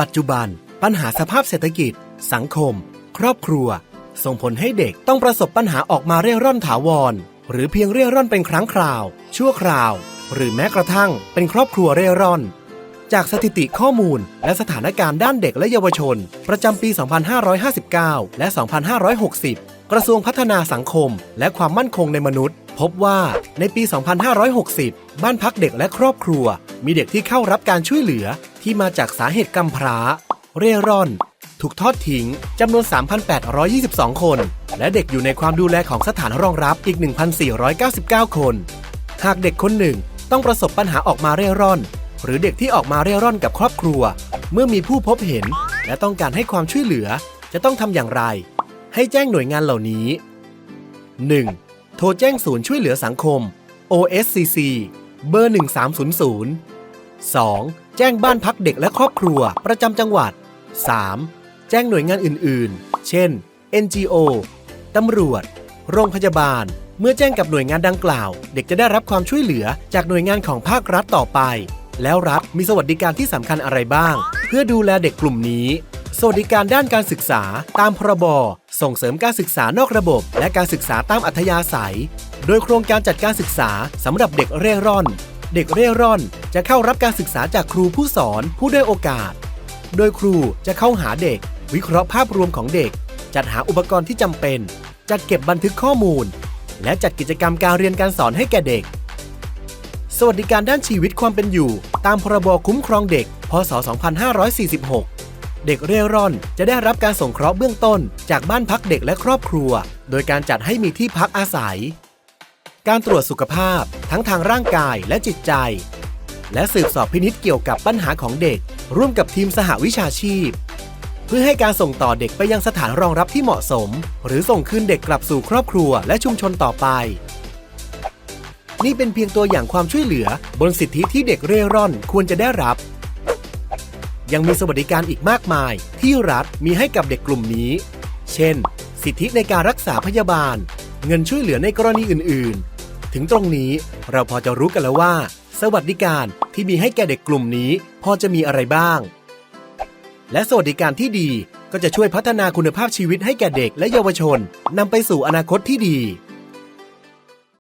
ปัจจุบัน ปัญหาสภาพเศรษฐกิจ สังคม ครอบครัว ส่งผลให้เด็กต้องประสบปัญหาออกมาเร่ร่อนถาวร หรือเพียงเร่ร่อนเป็นครั้งคราว ชั่วคราว หรือแม้กระทั่งเป็นครอบครัวเร่ร่อน จากสถิติข้อมูล และสถานการณ์ด้านเด็กและเยาวชน ประจำปี 2559 และ 2560 กระทรวงพัฒนาสังคม และความมั่นคงในมนุษย์ พบว่าในปี 2560 บ้านพักเด็กและครอบครัว มีเด็กที่เข้ารับการช่วยเหลือ ที่มาจากสาเหตุกำพร้า เร่ร่อน ถูกทอดทิ้งจำนวน 3,822 คน และเด็กอยู่ในความดูแลของสถานรองรับอีก 1,499 คน หากเด็กคนหนึ่งต้องประสบปัญหาออกมาเร่ร่อน หรือเด็กที่ออกมาเร่ร่อนกับครอบครัว เมื่อมีผู้พบเห็น และต้องการให้ความช่วยเหลือจะต้องทำอย่างไร ให้แจ้งหน่วยงานเหล่านี้ 1. โทรแจ้งศูนย์ช่วยเหลือสังคม OSCC เบอร์ 1300 2. แจ้งบ้านพักเด็กและครอบครัวประจำจังหวัด 3. แจ้งหน่วยงานอื่น ๆ เช่น NGO ตำรวจ โรงพยาบาล เมื่อแจ้งกับหน่วยงานดังกล่าว เด็กจะได้รับความช่วยเหลือจากหน่วยงานของภาครัฐต่อไป แล้วรัฐมีสวัสดิการที่สำคัญอะไรบ้าง เพื่อดูแลเด็กกลุ่มนี้ สวัสดิการด้านการศึกษา ตามพรบ ส่งเสริมการศึกษานอกระบบ และการศึกษาตามอัธยาศัย โดยโครงการจัดการศึกษาสำหรับเด็กเร่ร่อน เด็กเร่ร่อนจะเข้ารับการศึกษาจากครูผู้สอนผู้ได้อยโอกาส โดยครูจะเข้าหาเด็ก วิเคราะห์ภาพรวมของเด็ก จัดหาอุปกรณ์ที่จำเป็น จัดเก็บบันทึกข้อมูล และจัดกิจกรรมการเรียนการสอนให้แก่เด็ก สวัสดิการด้านชีวิตความเป็นอยู่ ตามพรบคุ้มครองเด็ก พศ 2546เด็กเร่ร่อนจะได้รับการสงเคราะห์เบื้องต้น จากบ้านพักเด็กและครอบครัว โดยการจัดให้มีที่พักอาศัย การตรวจสุขภาพทั้งทางร่างกายและจิตใจ และสืบสอบพินิษเกี่ยวกับปัญหาของเด็ก ร่วมกับทีมสหวิชาชีพ เพื่อให้การส่งต่อเด็กไปยังสถานรองรับที่เหมาะสม หรือส่งคืนเด็กกลับสู่ครอบครัวและชุมชนต่อไป นี่เป็นเพียงตัวอย่างความช่วยเหลือบนสิทธิที่เด็กเร่ร่อนควรจะได้รับ ยังมีสวัสดิการอีกมากมาย ที่รัฐมีให้กับเด็กกลุ่มนี้ เช่น สิทธิในการรักษาพยาบาล เงินช่วยเหลือในกรณีอื่น ๆ ถึงตรงนี้เราพอจะรู้กันแล้วว่า สวัสดิการที่มีให้แก่เด็กกลุ่มนี้พอจะมีอะไรบ้าง และสวัสดิการที่ดีก็จะช่วยพัฒนาคุณภาพชีวิตให้แก่เด็กและเยาวชนนำไปสู่อนาคตที่ดี